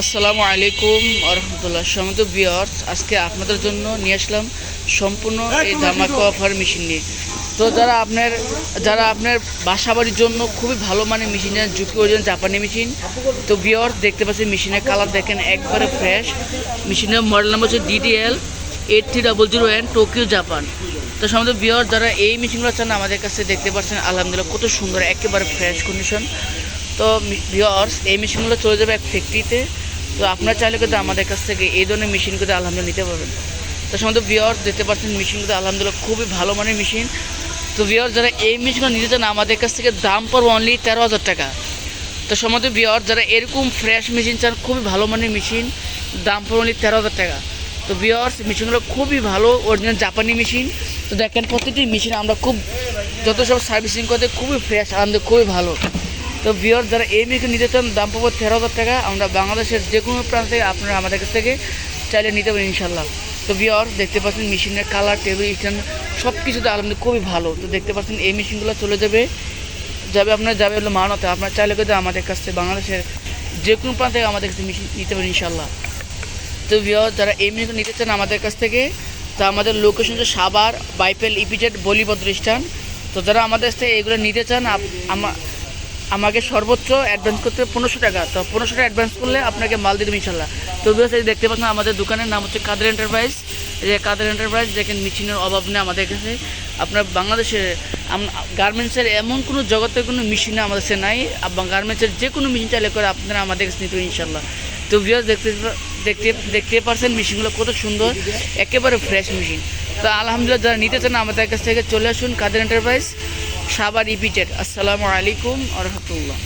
আসসালামু আলাইকুম আরহামতুল্লাহ সমত বিয়ার্স আজকে আপনাদের জন্য নিয়ে আসলাম সম্পূর্ণ এই ধামাকা অফার মেশিন নিয়ে। তো যারা আপনার যারা আপনার বাসা বাড়ির জন্য খুবই ভালো মানের মেশিন ঝুঁকি ওজন জাপানি মেশিন তো বিয়ার্স দেখতে পাচ্ছেন মেশিনের কালার দেখেন একবারে ফ্রেশ মেশিনের মডেল নাম্বার হচ্ছে DDL eight three double zero one Tokyo Japan তো সমস্ত বিয়ার যারা এই মেশিনগুলো চান আমাদের কাছে দেখতে পাচ্ছেন আলহামদুলিল্লাহ কত সুন্দর একেবারে ফ্রেশ কন্ডিশন তো ভিওর্স এই মেশিনগুলো চলে যাবে এক ফ্যাক্টরিতে তো আপনারা চাইলে কিন্তু আমাদের কাছ থেকে এই ধরনের মেশিন কিন্তু আলহামদুলিল্লাহ নিতে পারবেন। তো সম্বন্ধে ভিওর্স দেখতে পাচ্ছেন মেশিন কিন্তু আলহামদুলিল্লাহ খুবই ভালো মানের মেশিন তো ভিওর যারা এই মেশিনগুলো নিতে চান, আমাদের কাছ থেকে দাম পড়বে অনলি তেরো হাজার টাকা। তো সম্বন্ধে ভিওর যারা এরকম ফ্রেশ মেশিন চান, খুবই ভালো মানের মেশিন দাম পড়বে অনলি তেরো হাজার টাকা। তো ভিওর্স মেশিনগুলো খুবই ভালো অরিজিনাল জাপানি মেশিন তো দেখেন প্রতিটি মেশিন আমরা খুব, যত সব সার্ভিসিং করতে খুবই ফ্রেশ আনন্দ খুবই ভালো। তো বিয়র যারা এই মেশিন নিতে চান, দাম পাবো তেরো হাজার টাকা। আমরা বাংলাদেশের যে কোনো প্রান্ত থেকে আপনারা আমাদের কাছ থেকে চাইলে নিতে পারেন ইনশাল্লাহ তো বিয়র দেখতে পাচ্ছেন মেশিনের কালার টেবিল স্ট্যান্ড সব কিছুতে আলহামদুলিল্লাহ খুবই ভালো। তো দেখতে পাচ্ছেন এই মেশিনগুলো চলে যাবে। যাবে আপনার, যাবে হলো মানতে আপনার চাইলে কিন্তু আমাদের কাছ থেকে বাংলাদেশের যে কোনো প্রান্ত থেকে আমাদের কাছে মেশিন নিতে পারেন ইনশাল্লাহ তো বিয়র যারা এই মেশিন নিতে চান আমাদের কাছ থেকে, তো আমাদের লোকেশন হচ্ছে সাবার বাইপেল, ইপিজেড বলিভদ্র স্ট্যান্ড তো যারা আমাদের কাছ থেকে এগুলো নিতে চান, আপ- আমা- আমাকে সর্বোচ্চ অ্যাডভান্স করতে পনেরোশো টাকা। তো পনেরোশো টাকা অ্যাডভান্স করলে আপনাকে মাল দিয়ে দেবো ইনশাল্লাহ। তো বিকজ দেখতে পাচ্ছেন আমাদের দোকানের নাম হচ্ছে কাদের এন্টারপ্রাইজ এই যে কাদের এন্টারপ্রাইজ দেখেন মেশিনের অভাব নেই আমাদের কাছে। আপনার বাংলাদেশের গার্মেন্টসের এমন কোনো জগতের কোনো মেশিন আমাদের কাছে নাই। গার্মেন্টসের যে কোনো মেশিন চাইলে করে আপনারা আমাদের কাছে নিতে ইনশাল্লাহ। তো বিকজ দেখতে দেখতে দেখতে পারছেন মেশিনগুলো কত সুন্দর। একেবারে ফ্রেশ মেশিন তো আলহামদুলিল্লাহ যারা নিতে চান আমাদের কাছ থেকে চলে আসুন কাদের এন্টারপ্রাইজ সাবার ইপিটেড আসসালামু আলাইকুম আ রহমতুল্লাহ।